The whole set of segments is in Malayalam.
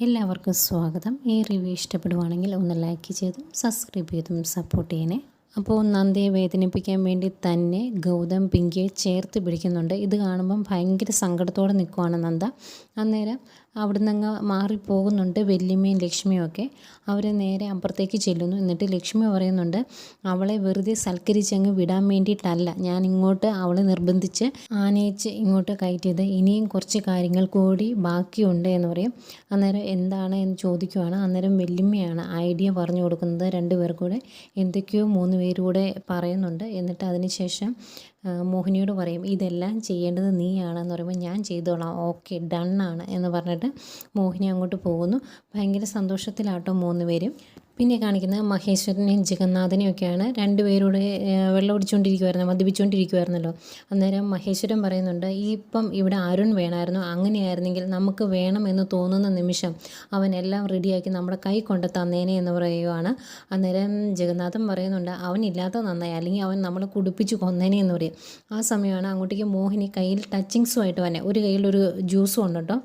എല്ലാവർക്കും സ്വാഗതം. ഈ റിവ്യൂ ഇഷ്ടപ്പെടുവാണെങ്കിൽ ഒന്ന് ലൈക്ക് ചെയ്തും സബ്സ്ക്രൈബ് ചെയ്തും സപ്പോർട്ട് ചെയ്യണേ. അപ്പോൾ നന്ദിയെ വേദനിപ്പിക്കാൻ വേണ്ടി തന്നെ ഗൗതം പിങ്കിയെ ചേർത്ത് പിടിക്കുന്നുണ്ട്. ഇത് കാണുമ്പം ഭയങ്കര സങ്കടത്തോടെ നിൽക്കുവാണ് നന്ദ. അന്നേരം അവിടുന്ന് അങ്ങ് മാറിപ്പോകുന്നുണ്ട് വല്യമ്മയും ലക്ഷ്മിയും ഒക്കെ അവർ നേരെ അപ്പുറത്തേക്ക് ചെല്ലുന്നു. എന്നിട്ട് ലക്ഷ്മി പറയുന്നുണ്ട് അവളെ വെറുതെ സൽക്കരിച്ചങ്ങ് വിടാൻ വേണ്ടിയിട്ടല്ല. ഞാൻ ഇങ്ങോട്ട് അവളെ നിർബന്ധിച്ച് ആനയിച്ച് ഇങ്ങോട്ട് കയറ്റിയത്. ഇനിയും കുറച്ച് കാര്യങ്ങൾ കൂടി ബാക്കിയുണ്ട് എന്ന് പറയും. അന്നേരം എന്താണ് എന്ന് ചോദിക്കുവാണ്. അന്നേരം വല്യമ്മയാണ് ഐഡിയ പറഞ്ഞു കൊടുക്കുന്നത്. രണ്ടുപേർ കൂടെ എന്തൊക്കെയോ മൂന്ന് പേരൂടെ പറയുന്നുണ്ട്. എന്നിട്ട് അതിനുശേഷം മോഹിനിയോട് പറയും ഇതെല്ലാം ചെയ്യേണ്ടത് നീയാണെന്ന് പറയുമ്പോൾ ഞാൻ ചെയ്തോളാം. ഓക്കെ ഡണ്ണാണ് എന്ന് പറഞ്ഞിട്ട് മോഹിനി അങ്ങോട്ട് പോകുന്നു. ഭയങ്കര സന്തോഷത്തിലാട്ടോ മൂന്ന് പേരും. പിന്നെ കാണിക്കുന്നത് മഹേശ്വരനെയും ജഗന്നാഥനെയും ഒക്കെയാണ്. രണ്ടുപേരോട് വെള്ളം ഒടിച്ചുകൊണ്ടിരിക്കുമായിരുന്നു മദ്യപിച്ചുകൊണ്ടിരിക്കുമായിരുന്നല്ലോ അന്നേരം മഹേശ്വരൻ പറയുന്നുണ്ട് ഇപ്പം ഇവിടെ അരുൺ വേണമായിരുന്നു അങ്ങനെയായിരുന്നെങ്കിൽ നമുക്ക് വേണം എന്ന് തോന്നുന്ന നിമിഷം അവൻ എല്ലാം റെഡിയാക്കി നമ്മുടെ കൈ കൊണ്ട് തന്നേനെ എന്ന് പറയുവാണ്. അന്നേരം ജഗന്നാഥൻ പറയുന്നുണ്ട് അവനില്ലാത്ത നന്നായി അല്ലെങ്കിൽ അവൻ നമ്മളെ കുടിപ്പിച്ച് കൊന്നേനെ എന്ന് പറയും. ആ സമയമാണ് അങ്ങോട്ടേക്ക് മോഹിനി കയ്യിൽ ടച്ചിങ്സുമായിട്ട് വന്നെ. ഒരു കയ്യിൽ ഒരു ജ്യൂസും ഉണ്ട് കേട്ടോ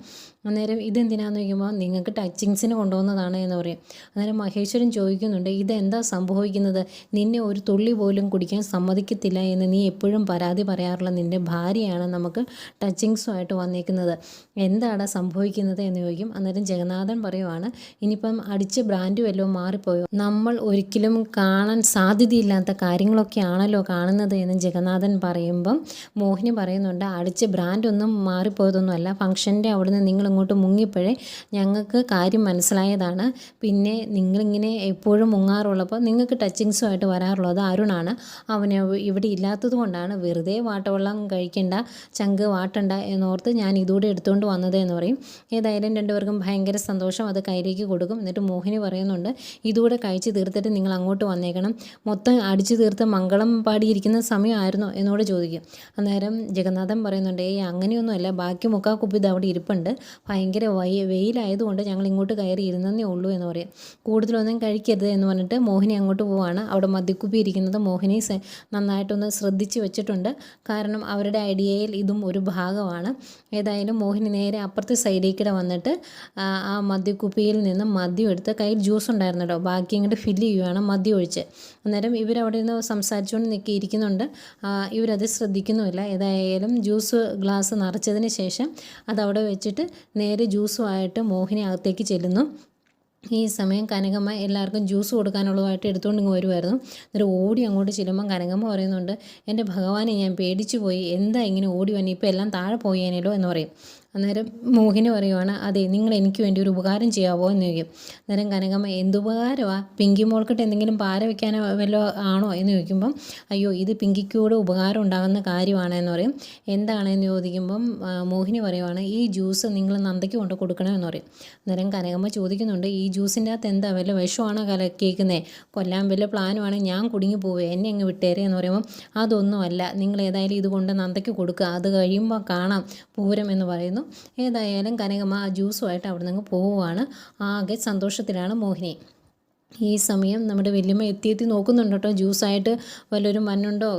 അന്നേരം ഇതെന്തിനാന്ന് ചോദിക്കുമ്പോൾ നിങ്ങൾക്ക് ടച്ചിങ്സിന് കൊണ്ടുവന്നതാണ് എന്ന് പറയും. അന്നേരം മഹേശ്വരൻ ചോദിക്കുന്നുണ്ട് ഇതെന്താ സംഭവിക്കുന്നത്? നിന്നെ ഒരു തുള്ളി പോലും കുടിക്കാൻ സമ്മതിക്കത്തില്ല എന്ന് നീ എപ്പോഴും പരാതി പറയാറുള്ള നിന്റെ ഭാര്യയാണ് നമുക്ക് ടച്ചിങ്സുമായിട്ട് വന്നേക്കുന്നത്. എന്താണ് സംഭവിക്കുന്നത്? എന്ന് ചോദിക്കും. അന്നേരം ജഗന്നാഥൻ പറയുവാണ് ഇനിയിപ്പം അടിച്ച് ബ്രാൻഡ് വല്ലതും മാറിപ്പോയോ? നമ്മൾ ഒരിക്കലും കാണാൻ സാധ്യതയില്ലാത്ത കാര്യങ്ങളൊക്കെയാണല്ലോ കാണുന്നത് എന്ന് ജഗന്നാഥൻ പറയുമ്പം മോഹിനി പറയുന്നുണ്ട് അടിച്ച് ബ്രാൻഡൊന്നും മാറിപ്പോയതൊന്നുമല്ല. ഫംഗ്ഷന്റെ അവിടുന്ന് നിങ്ങൾ ഇങ്ങോട്ട് മുങ്ങിപ്പോഴേ ഞങ്ങൾക്ക് കാര്യം മനസ്സിലായതാണ്. പിന്നെ നിങ്ങളിങ്ങനെ എപ്പോഴും മുങ്ങാറുള്ളപ്പോൾ നിങ്ങൾക്ക് ടച്ചിങ്സുമായിട്ട് വരാറുള്ളത് അരുണാണ്. അവനെ ഇവിടെ ഇല്ലാത്തത് കൊണ്ടാണ്. വെറുതെ വാട്ടവെള്ളം കഴിക്കണ്ട ചങ്ക് വാട്ടണ്ട എന്നോർത്ത് ഞാൻ ഇതുകൂടെ എടുത്തുകൊണ്ട് വന്നത് എന്ന് പറയും. ഏതായാലും രണ്ടുപേർക്കും ഭയങ്കര സന്തോഷം അത് കയ്യിലേക്ക് കൊടുക്കും. എന്നിട്ട് മോഹിനി പറയുന്നുണ്ട് ഇതുകൂടെ കഴിച്ച് തീർത്തിട്ട് നിങ്ങൾ അങ്ങോട്ട് വന്നേക്കണം. മൊത്തം അടിച്ചു തീർത്ത് മംഗളം പാടിയിരിക്കുന്ന സമയമായിരുന്നു എന്നോട് ചോദിക്കും. അന്നേരം ജഗന്നാഥൻ പറയുന്നുണ്ട് ഏയ് അങ്ങനെയൊന്നുമല്ല. ബാക്കി മുക്കാ അവിടെ ഇരിപ്പുണ്ട്. ഭയങ്കര വൈ വെയിലായതുകൊണ്ട് ഞങ്ങൾ ഇങ്ങോട്ട് കയറി ഇരുന്നേ ഉള്ളൂ എന്ന് പറയും. കൂടുതലൊന്നും കഴിക്കരുത് എന്ന് പറഞ്ഞിട്ട് മോഹിനി അങ്ങോട്ട് പോവാണ്. അവിടെ മദ്യക്കുപ്പി ഇരിക്കുന്നത് മോഹിനി നന്നായിട്ടൊന്ന് ശ്രദ്ധിച്ച് വെച്ചിട്ടുണ്ട്. കാരണം അവരുടെ ഐഡിയയിൽ ഇതും ഒരു ഭാഗമാണ്. ഏതായാലും മോഹിനി നേരെ അപ്പുറത്തെ സൈഡിലേക്കിടെ വന്നിട്ട് ആ മദ്യക്കുപ്പിയിൽ നിന്ന് മദ്യം എടുത്ത് കയ്യിൽ ജ്യൂസ് ഉണ്ടായിരുന്നു കേട്ടോ. ബാക്കി ഇങ്ങോട്ട് ഫില്ല് ചെയ്യുവാണ് മദ്യം ഒഴിച്ച്. അന്നേരം ഇവരവിടെ നിന്ന് സംസാരിച്ചുകൊണ്ട് നിൽക്കി ഇരിക്കുന്നുണ്ട്. ഇവരത് ശ്രദ്ധിക്കുന്നുമില്ല. ഏതായാലും ജ്യൂസ് ഗ്ലാസ് നിറച്ചതിന് ശേഷം അതവിടെ വെച്ചിട്ട് നേരെ ജ്യൂസുമായിട്ട് മോഹിനി അകത്തേക്ക് ചെല്ലുന്നു. ഈ സമയം കനകമ്മ എല്ലാവർക്കും ജ്യൂസ് കൊടുക്കാനുള്ളതായിട്ട് എടുത്തുകൊണ്ട് ഇങ്ങ് വരുമായിരുന്നു എന്നിട്ട് ഓടി അങ്ങോട്ട് ചെല്ലുമ്പം കനകമ്മ പറയുന്നുണ്ട് എന്റെ ഭഗവാനെ ഞാൻ പേടിച്ചു പോയി. എന്താ ഇങ്ങനെ ഓടി വന്നെ? ഇപ്പോൾ എല്ലാം താഴെ പോയേനല്ലോ എന്ന് പറയും. അന്നേരം മോഹിനി പറയുവാണ് അതെ നിങ്ങൾ എനിക്ക് വേണ്ടി ഒരു ഉപകാരം ചെയ്യാവോ? എന്ന് ചോദിക്കും. അന്നേരം കനകമ്മ എന്തുപകാരമാണ് പിങ്കി മോൾക്കിട്ട് എന്തെങ്കിലും പാര വെക്കാനോ വല്ലോ ആണോ? എന്ന് ചോദിക്കുമ്പം അയ്യോ ഇത് പിങ്കിക്കൂടെ ഉപകാരം ഉണ്ടാകുന്ന കാര്യമാണ് എന്ന് പറയും. എന്താണെന്ന് ചോദിക്കുമ്പം മോഹിനി പറയുവാണ് ഈ ജ്യൂസ് നിങ്ങൾ നന്ദയ്ക്ക് കൊണ്ട് കൊടുക്കണമെന്ന് പറയും. അന്നേരം കനകമ്മ ചോദിക്കുന്നുണ്ട് ഈ ജ്യൂസിന്റെ അകത്ത് എന്താ വല്ല വിഷമാണോ കല കേൾക്കുന്നത് കൊല്ലാൻ വല്ല പ്ലാനുമാണ് ഞാൻ കുടുങ്ങി പോവുക എന്നെ അങ്ങ് വിട്ടേരെ? എന്ന് പറയുമ്പോൾ അതൊന്നുമല്ല നിങ്ങൾ ഏതായാലും ഇതുകൊണ്ട് നന്ദയ്ക്ക് കൊടുക്കുക അത് കഴിയുമ്പോൾ കാണാം പൂരം എന്ന് പറയുന്നു. ഏതായാലും കനകമ്മ ആ ജ്യൂസുമായിട്ട് അവിടെ നിന്ന് പോവുകയാണ് ആകെ സന്തോഷത്തിലാണ് മോഹിനി. ഈ സമയം നമ്മുടെ വല്യമ്മ എത്തി എത്തി നോക്കുന്നുണ്ട് കേട്ടോ. ജ്യൂസായിട്ട് വല്ലൊരു മണ്ണുണ്ടോ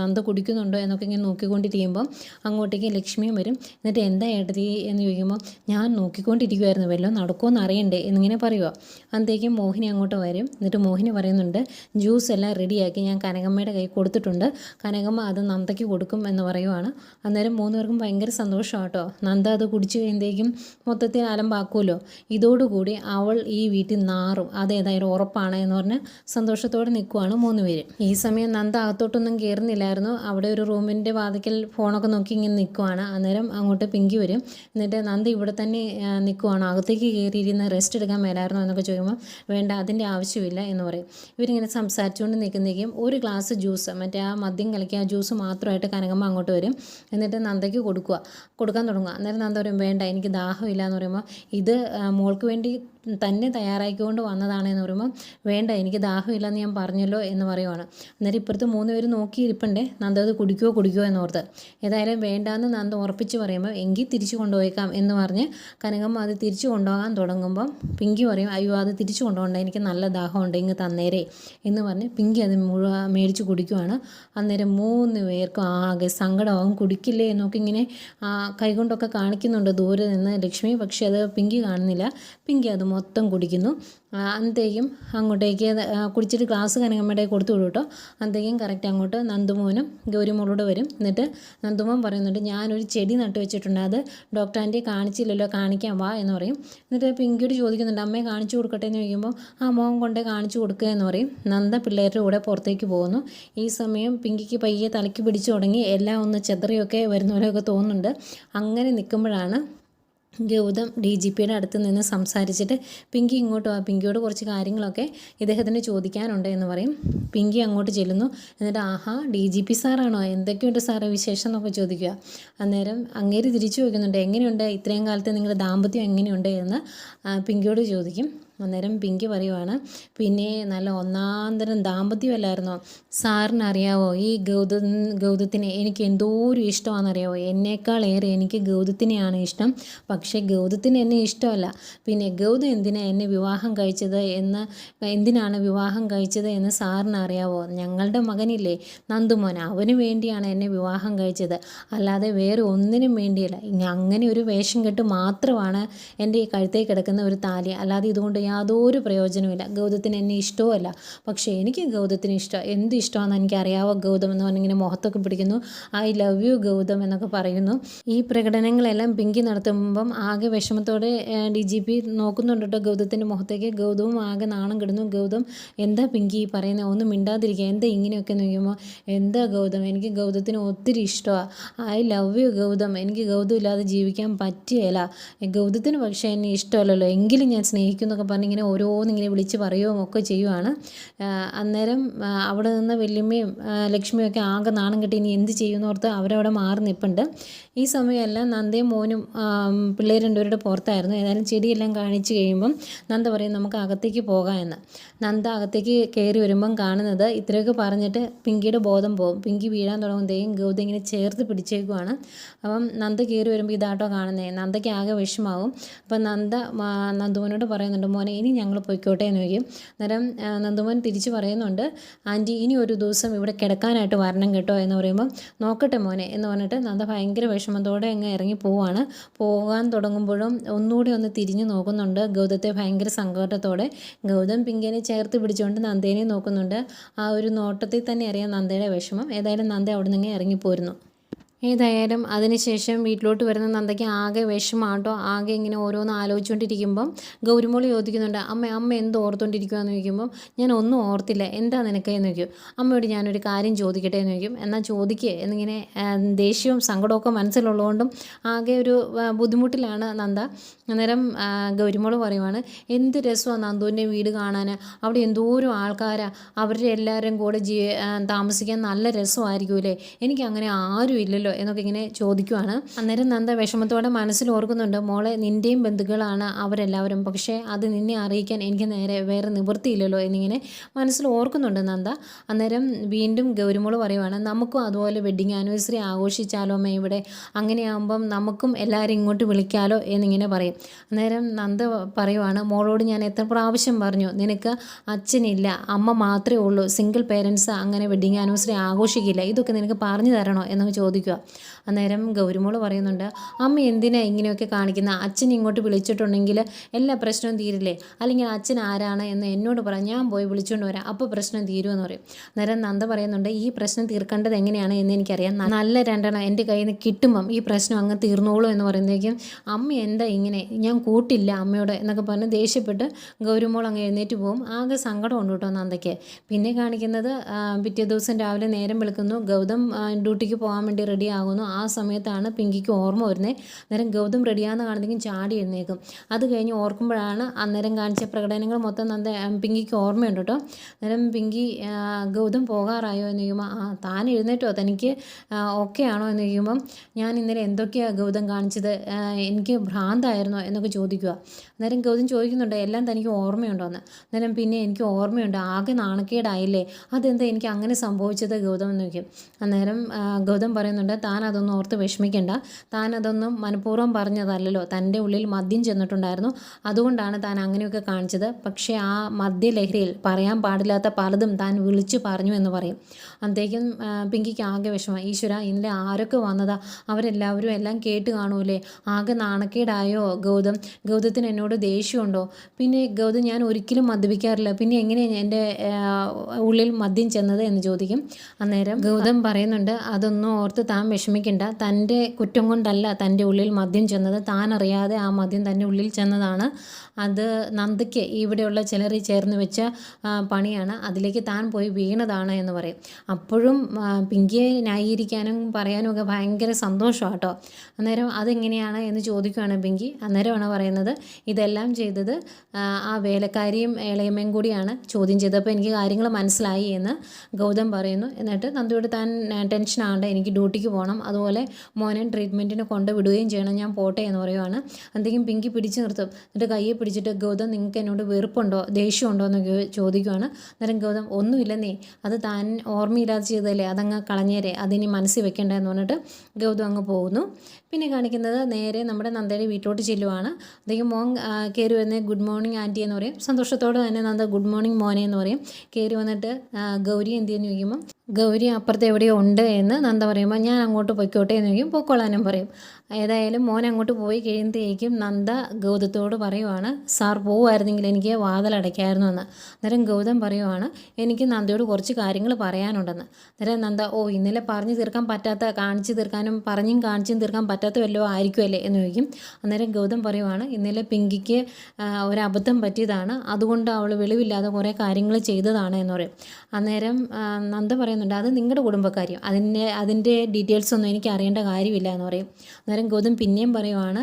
നന്ദ കുടിക്കുന്നുണ്ടോ എന്നൊക്കെ ഇങ്ങനെ നോക്കിക്കൊണ്ടിരിക്കുമ്പം അങ്ങോട്ടേക്ക് ലക്ഷ്മിയും വരും. എന്നിട്ട് എന്താ ഏട്ടത്തി എന്ന് ചോദിക്കുമ്പോൾ ഞാൻ നോക്കിക്കൊണ്ടിരിക്കുമായിരുന്നു വല്ലതും നടക്കുമെന്ന് അറിയണ്ടേ? എന്നിങ്ങനെ പറയുക അന്നത്തേക്കും മോഹിനി അങ്ങോട്ട് വരും. എന്നിട്ട് മോഹിനി പറയുന്നുണ്ട് ജ്യൂസ് എല്ലാം റെഡിയാക്കി ഞാൻ കനകമ്മയുടെ കൈ കൊടുത്തിട്ടുണ്ട്. കനകമ്മ അത് നന്ദയ്ക്ക് കൊടുക്കും എന്ന് പറയുവാണ്. അന്നേരം മൂന്ന് പേർക്കും ഭയങ്കര സന്തോഷമാണ് കേട്ടോ. നന്ദ അത് കുടിച്ചു കഴിയുമ്പോഴേക്കും മൊത്തത്തിൽ അലമ്പാക്കുമല്ലോ ഇതോടുകൂടി അവൾ ഈ വീട്ടിൽ നാറും. അതേതായാലും ഉറപ്പാണ് എന്ന് പറഞ്ഞ് സന്തോഷത്തോടെ നിൽക്കുവാണ് മൂന്ന് പേര്. ഈ സമയം നന്ദ അകത്തോട്ടൊന്നും കയറുന്നില്ലായിരുന്നു അവിടെ ഒരു റൂമിന്റെ വാതിക്കൽ ഫോണൊക്കെ നോക്കി ഇങ്ങനെ നിൽക്കുവാണ്. അന്നേരം അങ്ങോട്ട് പിങ്കി വരും. എന്നിട്ട് നന്ദ ഇവിടെ തന്നെ നിൽക്കുവാണ്. അകത്തേക്ക് കയറിയിരുന്ന് റെസ്റ്റ് എടുക്കാൻ മേലായിരുന്നു എന്നൊക്കെ ചോദിക്കുമ്പോൾ വേണ്ട അതിന്റെ ആവശ്യമില്ല എന്ന് പറയും. ഇവരിങ്ങനെ സംസാരിച്ചുകൊണ്ട് നിൽക്കുന്നേക്കും ഒരു ഗ്ലാസ് ജ്യൂസ് മറ്റേ ആ മദ്യം കലക്കിയ ജ്യൂസ് മാത്രമായിട്ട് കനകമ്മ അങ്ങോട്ട് വരും. എന്നിട്ട് നന്ദയ്ക്ക് കൊടുക്കുക. കൊടുക്കാൻ തുടങ്ങുക. അന്നേരം നന്ദ പറയും വേണ്ട എനിക്ക് ദാഹമില്ല എന്ന് പറയുമ്പോൾ ഇത് മോൾക്ക് വേണ്ടി തന്നെ തയ്യാറാക്കിക്കൊണ്ട് വന്നതാണെന്ന് പറയുമ്പോൾ വേണ്ട എനിക്ക് ദാഹമില്ലെന്ന് ഞാൻ പറഞ്ഞല്ലോ എന്ന് പറയുവാണ്. അന്നേരം ഇപ്പുറത്ത് മൂന്ന് പേര് നോക്കിയിരിപ്പണ്ടേ. നന്ദ അത് കുടിക്കുമോ കുടിക്കുമോ എന്നോർത്ത്. ഏതായാലും വേണ്ടാന്ന് നന്ദ ഉറപ്പിച്ച് പറയുമ്പോൾ എങ്കിൽ തിരിച്ചു കൊണ്ടുപോയേക്കാം എന്ന് പറഞ്ഞ് കനകമ്മ അത് തിരിച്ചു കൊണ്ടുപോകാൻ തുടങ്ങുമ്പം പിങ്കി പറയും അയ്യോ അത് തിരിച്ചു കൊണ്ടുപോകണ്ട എനിക്ക് നല്ല ദാഹമുണ്ട് ഇങ്ങ് തന്നേരേ എന്ന് പറഞ്ഞ് പിങ്കി അത് മുഴുവൻ മേടിച്ച് കുടിക്കുവാണ്. അന്നേരം മൂന്ന് പേർക്കും ആകെ സങ്കടമാകും കുടിക്കില്ലേ എന്നൊക്കെ ഇങ്ങനെ കൈകൊണ്ടൊക്കെ കാണിക്കുന്നുണ്ട് ദൂരെ നിന്ന് ലക്ഷ്മി. പക്ഷെ അത് പിങ്കി കാണുന്നില്ല. പിങ്കി അത് മൊത്തം കുടിക്കുന്നു. അന്നത്തേക്കും അങ്ങോട്ടേക്ക് കുടിച്ചിട്ട് ഗ്ലാസ് കനകമ്മയുടെ കൊടുത്തു വിടും കേട്ടോ അന്നത്തേക്കും കറക്റ്റ് അങ്ങോട്ട് നന്ദുമോനും ഗൗരിമോളോട് വരും. എന്നിട്ട് നന്ദുമോൻ പറയുന്നുണ്ട് ഞാനൊരു ചെടി നട്ടു വെച്ചിട്ടുണ്ട്. അത് ഡോക്ടർ ആന്റി കാണിച്ചില്ലല്ലോ കാണിക്കാൻ വാ എന്ന് പറയും. എന്നിട്ട് പിങ്കിയോട് ചോദിക്കുന്നുണ്ട് അമ്മയെ കാണിച്ചു കൊടുക്കട്ടെ എന്ന് ചോദിക്കുമ്പോൾ ആ മോൻ കൊണ്ടേ കാണിച്ചു കൊടുക്കുക എന്ന് പറയും. നന്ദ പിള്ളേരുടെ കൂടെ പുറത്തേക്ക് പോകുന്നു. ഈ സമയം പിങ്കിക്ക് പയ്യെ തലയ്ക്ക് പിടിച്ചു തുടങ്ങി എല്ലാം ഒന്ന് ചെതറിയൊക്കെ വരുന്ന പോലെയൊക്കെ തോന്നുന്നുണ്ട്. അങ്ങനെ നിൽക്കുമ്പോഴാണ് ഗൗതം ഡി ജി പിയുടെ അടുത്ത് നിന്ന് സംസാരിച്ചിട്ട് പിങ്കി ഇങ്ങോട്ട് വാ പിങ്കിയോട് കുറച്ച് കാര്യങ്ങളൊക്കെ ഇദ്ദേഹത്തിന് ചോദിക്കാനുണ്ട് എന്ന് പറയും. പിങ്കി അങ്ങോട്ട് ചെല്ലുന്നു. എന്നിട്ട് ആഹാ ഡി ജി പി സാറാണോ? എന്തൊക്കെയുണ്ട് സാറേ വിശേഷം എന്നൊക്കെ ചോദിക്കുക. അന്നേരം അങ്ങേര് തിരിച്ചു ചോദിക്കുന്നുണ്ട് എങ്ങനെയുണ്ട്? ഇത്രയും കാലത്ത് നിങ്ങളുടെ ദാമ്പത്യം എങ്ങനെയുണ്ട്? എന്ന് പിങ്കിയോട് ചോദിക്കും. അന്നേരം പിങ്കി പറയുവാണ് പിന്നെ നല്ല ഒന്നാന്തരം ദാമ്പത്യമല്ലായിരുന്നോ? സാറിന് അറിയാവോ ഈ ഗൗത ഗൗതത്തിനെ എനിക്ക് എന്തോരം ഇഷ്ടമാണെന്നറിയാവോ? എന്നേക്കാൾ ഏറെ എനിക്ക് ഗൗതത്തിനെയാണ് ഇഷ്ടം. പക്ഷേ ഗൗതത്തിന് എന്നെ ഇഷ്ടമല്ല. പിന്നെ ഗൗതം എന്തിനാ എന്നെ വിവാഹം കഴിച്ചത് എന്ന് എന്തിനാണ് വിവാഹം കഴിച്ചത് എന്ന് സാറിന് അറിയാവോ ഞങ്ങളുടെ മകനില്ലേ നന്ദുമോൻ അവന് വേണ്ടിയാണ് എന്നെ വിവാഹം കഴിച്ചത്. അല്ലാതെ വേറെ ഒന്നിനും വേണ്ടിയല്ല. അങ്ങനെ ഒരു വേഷം കെട്ട് മാത്രമാണ് എന്റെ ഈ കഴുത്തേ കിടക്കുന്ന ഒരു താലി. അല്ലാതെ ഇതുകൊണ്ട് യാതൊരു പ്രയോജനമില്ല ഗൗതത്തിന് എന്നെ ഇഷ്ടവുമല്ല. പക്ഷേ എനിക്ക് ഗൗതത്തിന് ഇഷ്ടം എന്ത് ഇഷ്ടമാണെന്ന് എനിക്ക് അറിയാവോ ഗൗതം എന്ന് പറഞ്ഞിങ്ങനെ മുഖത്തൊക്കെ പിടിക്കുന്നു. ഐ ലവ് യു ഗൗതം എന്നൊക്കെ പറയുന്നു. ഈ പ്രകടനങ്ങളെല്ലാം പിങ്കി നടത്തുമ്പം ആകെ വിഷമത്തോടെ ഡി ജി പി നോക്കുന്നുണ്ട് ഗൗതത്തിന്റെ മുഖത്തേക്ക്. ഗൗതവും ആകെ നാണം കിടുന്നു. ഗൗതം എന്താ പിങ്കി പറയുന്നത് ഒന്നും മിണ്ടാതിരിക്കുക. എന്താ ഇങ്ങനെയൊക്കെ നോക്കുമ്പോൾ എന്താ ഗൗതം? എനിക്ക് ഗൗതത്തിന് ഒത്തിരി ഇഷ്ടമാണ് ഐ ലവ് യു ഗൗതം. എനിക്ക് ഗൗതം ഇല്ലാതെ ജീവിക്കാൻ പറ്റിയല്ല ഗൗതത്തിന് പക്ഷേ എന്നെ ഇഷ്ടമല്ലല്ലോ. എങ്കിലും ഞാൻ സ്നേഹിക്കും എന്നൊക്കെ പറഞ്ഞ് ഇങ്ങനെ ഓരോന്നിങ്ങനെ വിളിച്ച് പറയുകയും ഒക്കെ ചെയ്യുവാണ്. അന്നേരം അവിടെ നിന്ന് വല്യമ്മയും ലക്ഷ്മിയും ലക്ഷ്മിയൊക്കെ ആകെ നാണം കെട്ടി ഇനി എന്ത് ചെയ്യുമെന്നോർത്ത് അവരവിടെ മാറി നിൽപ്പുണ്ട് ഈ സമയമെല്ലാം നന്ദയും മോനും പിള്ളേർ രണ്ടുപേരുടെ പുറത്തായിരുന്നു. ഏതായാലും ചെടിയെല്ലാം കാണിച്ചു കഴിയുമ്പം നന്ദ പറയും നമുക്ക് അകത്തേക്ക് പോകാം എന്ന് നന്ദ അകത്തേക്ക് കയറി വരുമ്പം കാണുന്നത് ഇത്രയൊക്കെ പറഞ്ഞിട്ട് പിങ്കിയുടെ ബോധം പോകും പിങ്കി വീഴാൻ തുടങ്ങുമ്പോഴത്തേക്കും ഗൗതം ഇങ്ങനെ ചേർത്ത് പിടിച്ചേക്കുവാണ്. അപ്പം നന്ദ കയറി വരുമ്പോൾ ഇതാട്ടോ കാണുന്നത് നന്ദയ്ക്ക് ആകെ വിഷമാവും. അപ്പം നന്ദ ആ, നന്ദുമോനോട് പറയുന്നുണ്ട് മോനെ ഇനി ഞങ്ങൾ പോയിക്കോട്ടെ എന്ന് ചോദിക്കും. അന്നേരം നന്ദുമോൻ തിരിച്ചു പറയുന്നുണ്ട് ആന്റി ഇനി ഒരു ദിവസം ഇവിടെ കിടക്കാനായിട്ട് വരണം കേട്ടോ എന്ന് പറയുമ്പോൾ നോക്കട്ടെ മോനെ എന്ന് പറഞ്ഞിട്ട് നന്ദ ഭയങ്കര വിഷമത്തോടെ അങ്ങ് ഇറങ്ങി പോവാണ്. പോകാൻ തുടങ്ങുമ്പോഴും ഒന്നുകൂടി ഒന്ന് തിരിഞ്ഞു നോക്കുന്നുണ്ട്. ഗൗതത്തെ ഭയങ്കര സങ്കടത്തോടെ ഗൗതം പിങ്കനെ ചേർത്ത് പിടിച്ചുകൊണ്ട് നന്ദേനെ നോക്കുന്നുണ്ട്. ആ ഒരു നോട്ടത്തിൽ തന്നെ അറിയാം നന്ദയുടെ വിഷമം. ഏതായാലും നന്ദ അവിടെ നിന്ന് ഇറങ്ങിപ്പോരുന്നു ഏതായാലും അതിനുശേഷം വീട്ടിലോട്ട് വരുന്ന നന്ദയ്ക്ക് ആകെ വിഷമാട്ടോ ആകെ ഇങ്ങനെ ഓരോന്ന് ആലോചിച്ചുകൊണ്ടിരിക്കുമ്പം ഗൗരിമോൾ ചോദിക്കുന്നുണ്ട് അമ്മ അമ്മ എന്ത് ഓർത്തുകൊണ്ടിരിക്കുകയെന്ന് ചോദിക്കുമ്പം ഞാൻ ഒന്നും ഓർത്തില്ല എന്താ നിനക്ക്? എന്ന് ചോദിക്കും. അമ്മയോട് ഞാനൊരു കാര്യം ചോദിക്കട്ടെ? എന്ന് ചോദിക്കും. എന്നാൽ ചോദിക്കുക എന്നിങ്ങനെ ദേഷ്യവും സങ്കടമൊക്കെ മനസ്സിലുള്ളതുകൊണ്ടും ആകെ ഒരു ബുദ്ധിമുട്ടിലാണ് നന്ദ. അന്നേരം ഗൗരിമോൾ പറയുവാണ് എന്ത് രസമാണ് നന്ദുവിന്റെ വീട് കാണാൻ അവിടെ എന്തോരം ആൾക്കാരാണ് അവരുടെ എല്ലാവരും കൂടെ ജീ താമസിക്കാൻ നല്ല രസമായിരിക്കുമല്ലേ എനിക്ക് അങ്ങനെ ആരും ഇല്ലല്ലോ എന്നൊക്കെ ഇങ്ങനെ ചോദിക്കുവാണ്. അന്നേരം നന്ദ വിഷമത്തോടെ മനസ്സിൽ ഓർക്കുന്നുണ്ട് മോളെ നിന്റെയും ബന്ധുക്കളാണ് അവരെല്ലാവരും. പക്ഷേ അത് നിന്നെ അറിയിക്കാൻ എനിക്ക് നേരെ വേറെ നിവൃത്തിയില്ലല്ലോ എന്നിങ്ങനെ മനസ്സിൽ ഓർക്കുന്നുണ്ട് നന്ദ. അന്നേരം വീണ്ടും ഗൗരിമോൾ പറയുവാണ് നമുക്കും അതുപോലെ വെഡ്ഡിങ് ആനിവേഴ്സറി ആഘോഷിച്ചാലോ അമ്മ ഇവിടെ? അങ്ങനെയാകുമ്പം നമുക്കും എല്ലാവരും ഇങ്ങോട്ട് വിളിക്കാലോ എന്നിങ്ങനെ പറയും. അന്നേരം നന്ദ പറയുവാണ് മോളോട് ഞാൻ എത്ര പ്രാവശ്യം പറഞ്ഞു നിനക്ക് അച്ഛനില്ല അമ്മ മാത്രമേ ഉള്ളൂ സിംഗിൾ പേരൻസ് അങ്ങനെ വെഡ്ഡിങ് ആനിവേഴ്സറി ആഘോഷിക്കില്ല ഇതൊക്കെ നിനക്ക് പറഞ്ഞു തരണോ എന്നൊക്കെ ചോദിക്കുക അന്നേരം ഗൗരിമോൾ പറയുന്നുണ്ട് അമ്മ എന്തിനാ ഇങ്ങനെയൊക്കെ കാണിക്കുന്ന? അച്ഛൻ ഇങ്ങോട്ട് വിളിച്ചിട്ടുണ്ടെങ്കിൽ എല്ലാ പ്രശ്നവും തീരില്ലേ? അല്ലെങ്കിൽ അച്ഛൻ ആരാണ് എന്ന് എന്നോട് പറ ഞാൻ പോയി വിളിച്ചുകൊണ്ട് വരാം. അപ്പോൾ പ്രശ്നം തീരുമെന്ന് പറയും. അന്നേരം നന്ദ പറയുന്നുണ്ട് ഈ പ്രശ്നം തീർക്കേണ്ടത് എങ്ങനെയാണ് എന്ന് എനിക്കറിയാം. നല്ല രണ്ടെണ്ണം എന്റെ കയ്യിൽ നിന്ന് കിട്ടുമ്പം ഈ പ്രശ്നം അങ്ങ് തീർന്നോളൂ എന്ന് പറയുന്നതേക്കും അമ്മ എന്താ ഇങ്ങനെ? ഞാൻ കൂട്ടില്ല അമ്മയോട് എന്നൊക്കെ പറഞ്ഞ് ദേഷ്യപ്പെട്ട് ഗൗരിമോൾ അങ്ങ് എഴുന്നേറ്റ് പോകും ആകെ സങ്കടമുണ്ട് കേട്ടോ നന്ദയ്ക്ക്. പിന്നെ കാണിക്കുന്നത് പിറ്റേ ദിവസം രാവിലെ നേരം വിളിക്കുന്നു. ഗൗതം ഡ്യൂട്ടിക്ക് പോകാൻ വേണ്ടി റെഡി ആകുന്നു ആ സമയത്താണ് പിങ്കിക്ക് ഓർമ്മ വരുന്നത് അന്നേരം ഗൗതം റെഡിയാന്ന് കാണുന്നെങ്കിൽ ചാടി എഴുന്നേക്കും അത് കഴിഞ്ഞ് ഓർക്കുമ്പോഴാണ് അന്നേരം കാണിച്ച പ്രകടനങ്ങൾ മൊത്തം നന്ദ പിങ്കിക്ക് ഓർമ്മയുണ്ട് കേട്ടോ. അന്നേരം പിങ്കി ഗൗതം പോകാറായോ എന്ന് ചോദിക്കുമ്പോൾ ആ താൻ എഴുന്നേറ്റോ? തനിക്ക് ഓക്കെ ആണോ എന്ന് ചോദിക്കുമ്പം ഞാൻ ഇന്നലെ എന്തൊക്കെയാണ് ഗൗതം കാണിച്ചത്? എനിക്ക് ഭ്രാന്തായിരുന്നോ എന്നൊക്കെ ചോദിക്കുക. അന്നേരം ഗൗതം ചോദിക്കുന്നുണ്ട് എല്ലാം തനിക്ക് ഓർമ്മയുണ്ടോ എന്ന്. അന്നേരം പിന്നെ എനിക്ക് ഓർമ്മയുണ്ട് ആകെ നാണക്കേടായില്ലേ? അതെന്താ എനിക്ക് അങ്ങനെ സംഭവിച്ചത് ഗൗതം എന്ന് ചോദിക്കും. അന്നേരം ഗൗതം പറയുന്നുണ്ട് താൻ അതൊന്നും ഓർത്ത് വിഷമിക്കേണ്ട. താൻ അതൊന്നും മനഃപൂർവം പറഞ്ഞതല്ലല്ലോ. തന്റെ ഉള്ളിൽ മദ്യം ചെന്നിട്ടുണ്ടായിരുന്നു. അതുകൊണ്ടാണ് താൻ അങ്ങനെയൊക്കെ കാണിച്ചത്. പക്ഷേ ആ മദ്യലഹരിയിൽ പറയാൻ പാടില്ലാത്ത പലതും താൻ വിളിച്ചു പറഞ്ഞു എന്ന് പറയും. അന്നേക്കും പിങ്കിക്ക് ആകെ വിഷമം. ഈശ്വര ഇന്നലെ ആരൊക്കെ വന്നതാ? അവരെല്ലാവരും എല്ലാം കേട്ട് കാണൂലേ? ആകെ നാണക്കേടായോ ഗൗതം? ഗൗതത്തിന് എന്നോട് ദേഷ്യമുണ്ടോ? പിന്നെ ഗൗതം ഞാൻ ഒരിക്കലും മദ്യപിക്കാറില്ല. പിന്നെ എങ്ങനെയാണ് എന്റെ ഉള്ളിൽ മദ്യം ചെന്നത് എന്ന് ചോദിക്കും. അന്നേരം ഗൗതം പറയുന്നുണ്ട് അതൊന്നും ഓർത്ത് താൻ വിഷമിക്കണ്ട. തന്റെ കുറ്റം കൊണ്ടല്ല തന്റെ ഉള്ളിൽ മദ്യം ചെന്നത്. താൻ അറിയാതെ ആ മദ്യം തന്റെ ഉള്ളിൽ ചെന്നതാണ്. അത് നന്ദയ്ക്ക് ഇവിടെയുള്ള ചിലർ ചേർന്ന് വെച്ച പണിയാണ്. അതിലേക്ക് താൻ പോയി വീണതാണ് എന്ന് പറയും. അപ്പോഴും പിങ്കിയെ ന്യായീകരിക്കാനും പറയാനും ഒക്കെ ഭയങ്കര സന്തോഷമാണ് കേട്ടോ അന്നേരം അതെങ്ങനെയാണ് എന്ന് ചോദിക്കുകയാണ് പിങ്കി. അന്നേരമാണ് പറയുന്നത് ഇതെല്ലാം ചെയ്തത് ആ വേലക്കാരിയും ഏളയമ്മയും കൂടിയാണ് ചോദ്യം ചെയ്തപ്പോൾ എനിക്ക് കാര്യങ്ങൾ മനസ്സിലായി എന്ന് ഗൗതം പറയുന്നു. എന്നിട്ട് നന്ദിയോട് താൻ ടെൻഷൻ ആകണ്ട എനിക്ക് ഡ്യൂട്ടിക്ക് പോകണം. അതുപോലെ മോനെ ട്രീറ്റ്മെന്റിന് കൊണ്ടുവിടുകയും ചെയ്യണം. ഞാൻ പോട്ടെ എന്ന് പറയുവാണ്. എന്തെങ്കിലും പിങ്കി പിടിച്ചു നിർത്തും. എന്നിട്ട് കയ്യെ പിടിച്ചിട്ട് ഗൗതം നിങ്ങൾക്ക് എന്നോട് വെറുപ്പുണ്ടോ? ദേഷ്യമുണ്ടോ? എന്ന് ചോദിക്കുവാണ്. അന്നേരം ഗൗതം ഒന്നുമില്ലെന്നേ അത് താൻ ഓർമ്മയില്ലാതെ ചെയ്തതല്ലേ? അതങ്ങ് കളഞ്ഞേരെ. അതിനി മനസ്സിൽ വെക്കേണ്ട എന്ന് പറഞ്ഞിട്ട് ഗൗതം അങ്ങ് പോകുന്നു. പിന്നെ കാണിക്കുന്നത് നേരെ നമ്മുടെ നന്ദയുടെ വീട്ടിലോട്ട് ചെല്ലുവാണ്. അദ്ദേഹം മോൻ കയറി വന്ന് ഗുഡ് മോർണിംഗ് ആന്റി എന്ന് പറയും. സന്തോഷത്തോടെ തന്നെ നന്ദ ഗുഡ് മോർണിംഗ് മോനെ എന്ന് പറയും. കയറി വന്നിട്ട് ഗൗരി എന്ത് ചെയ്യുന്നു ഗൗരി അപ്പുറത്ത് എവിടെയോ ഉണ്ട് എന്ന് നന്ദ പറയുമ്പോൾ ഞാൻ അങ്ങോട്ട് പൊയ്ക്കോട്ടെ എന്ന് ചോദിക്കും. പൊക്കോളാനും പറയും. ഏതായാലും മോൻ അങ്ങോട്ട് പോയി കഴിയുമ്പോഴത്തേക്കും നന്ദ ഗൗതത്തോട് പറയുവാണ് സാർ പോവുമായിരുന്നെങ്കിൽ എനിക്ക് വാതിലടയ്ക്കായിരുന്നു എന്ന് അന്നേരം ഗൗതം പറയുവാണ് എനിക്ക് നന്ദയോട് കുറച്ച് കാര്യങ്ങൾ പറയാനുണ്ടെന്ന്. അന്നേരം നന്ദ ഓ ഇന്നലെ പറഞ്ഞു തീർക്കാൻ പറ്റാത്ത കാണിച്ചു തീർക്കാനും പറഞ്ഞും കാണിച്ചും തീർക്കാൻ പറ്റാത്ത വല്ലതും ആയിരിക്കുമല്ലേ? എന്ന് ചോദിക്കും. അന്നേരം ഗൗതം പറയുവാണ് ഇന്നലെ പിങ്കിക്ക് ഒരു അബദ്ധം പറ്റിയതാണ്. അതുകൊണ്ട് അവൾ വെളിവില്ലാതെ കുറേ കാര്യങ്ങൾ ചെയ്തതാണ് എന്ന് പറയും. അന്നേരം നന്ദ പറയുന്നുണ്ട് അത് നിങ്ങളുടെ കുടുംബക്കാര്യം. അതിന്റെ അതിന്റെ ഡീറ്റെയിൽസ് ഒന്നും എനിക്ക് അറിയേണ്ട കാര്യമില്ല എന്ന് പറയും. അന്നേരം ഗൗതം പിന്നെയും പറയുവാണ്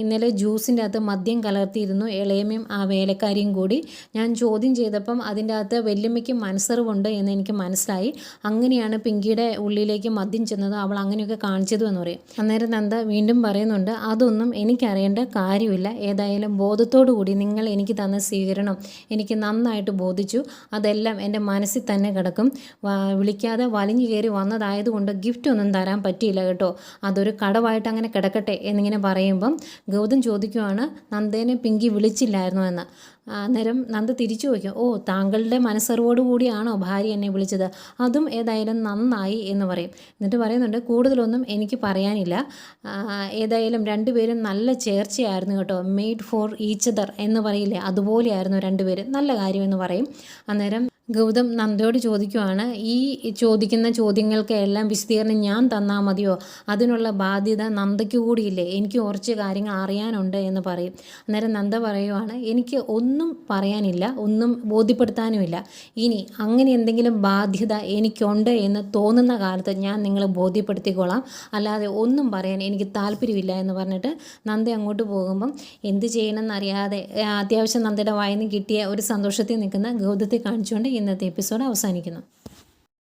ഇന്നലെ ജ്യൂസിന്റെ അകത്ത് മദ്യം കലർത്തിയിരുന്നു ഇളയമ്മയും ആ വേലക്കാരിയും കൂടി. ഞാൻ ചോദ്യം ചെയ്തപ്പം അതിന്റെ അകത്ത് വല്യമ്മയ്ക്ക് മനസ്സറിവുണ്ട് എന്ന് എനിക്ക് മനസ്സിലായി. അങ്ങനെയാണ് പിങ്കിയുടെ ഉള്ളിലേക്ക് മദ്യം ചെന്നത് അവൾ അങ്ങനെയൊക്കെ കാണിച്ചതും എന്ന് പറയും. അന്നേരം നന്ദ വീണ്ടും പറയുന്നുണ്ട് അതൊന്നും എനിക്കറിയേണ്ട കാര്യമില്ല. ഏതായാലും ബോധത്തോടു കൂടി നിങ്ങൾ എനിക്ക് തന്ന സ്വീകരണം എനിക്ക് നന്നായിട്ട് ബോധിച്ചു. അതെല്ലാം എന്റെ മനസ്സിൽ തന്നെ കിടക്കും. വിളിക്കാതെ വലിഞ്ഞു കയറി വന്നതായതുകൊണ്ട് ഗിഫ്റ്റ് ഒന്നും തരാൻ പറ്റിയില്ല കേട്ടോ. അതൊരു കടവായിട്ട് അങ്ങനെ കിടക്കട്ടെ എന്നിങ്ങനെ പറയുമ്പം ഗൗതം ചോദിക്കുവാണ് നന്ദേനെ പിങ്കി വിളിച്ചില്ലായിരുന്നു എന്ന്? അന്നേരം നന്ദ തിരിച്ചു ചോദിക്കും ഓ താങ്കളുടെ മനസ്സറിവോട് കൂടിയാണോ ഭാര്യ എന്നെ വിളിച്ചത്? അതും ഏതായാലും നന്നായി എന്ന് പറയും. എന്നിട്ട് പറയുന്നുണ്ട് കൂടുതലൊന്നും എനിക്ക് പറയാനില്ല. ഏതായാലും രണ്ടുപേരും നല്ല ചേർച്ചയായിരുന്നു കേട്ടോ. മെയ്ഡ് ഫോർ ഈച്ചതർ എന്ന് പറയില്ലേ അതുപോലെയായിരുന്നു രണ്ടുപേരും. നല്ല കാര്യമെന്ന് പറയും. അന്നേരം ഗൗതം നന്ദയോട് ചോദിക്കുവാണ് ഈ ചോദിക്കുന്ന ചോദ്യങ്ങൾക്ക് എല്ലാം വിശദീകരണം ഞാൻ തന്നാൽ മതിയോ? അതിനുള്ള ബാധ്യത നന്ദയ്ക്ക് കൂടിയില്ലേ? എനിക്ക് കുറച്ച് കാര്യങ്ങൾ അറിയാനുണ്ട് എന്ന് പറയും. അന്നേരം നന്ദ പറയുവാണ് എനിക്ക് ഒന്നും പറയാനില്ല ഒന്നും ബോധ്യപ്പെടുത്താനുമില്ല. ഇനി അങ്ങനെ എന്തെങ്കിലും ബാധ്യത എനിക്കുണ്ട് എന്ന് തോന്നുന്ന കാലത്ത് ഞാൻ നിങ്ങളെ ബോധ്യപ്പെടുത്തിക്കോളാം. അല്ലാതെ ഒന്നും പറയാൻ എനിക്ക് താല്പര്യമില്ല എന്ന് പറഞ്ഞിട്ട് നന്ദ അങ്ങോട്ട് പോകുമ്പം എന്ത് ചെയ്യണമെന്നറിയാതെ അത്യാവശ്യം നന്ദയുടെ വായിന്ന് കിട്ടിയ ഒരു സന്തോഷത്തിൽ നിൽക്കുന്ന ഗൗതത്തെ കാണിച്ചുകൊണ്ട് ഇന്നത്തെ എപ്പിസോഡ് അവസാനിക്കുന്നു.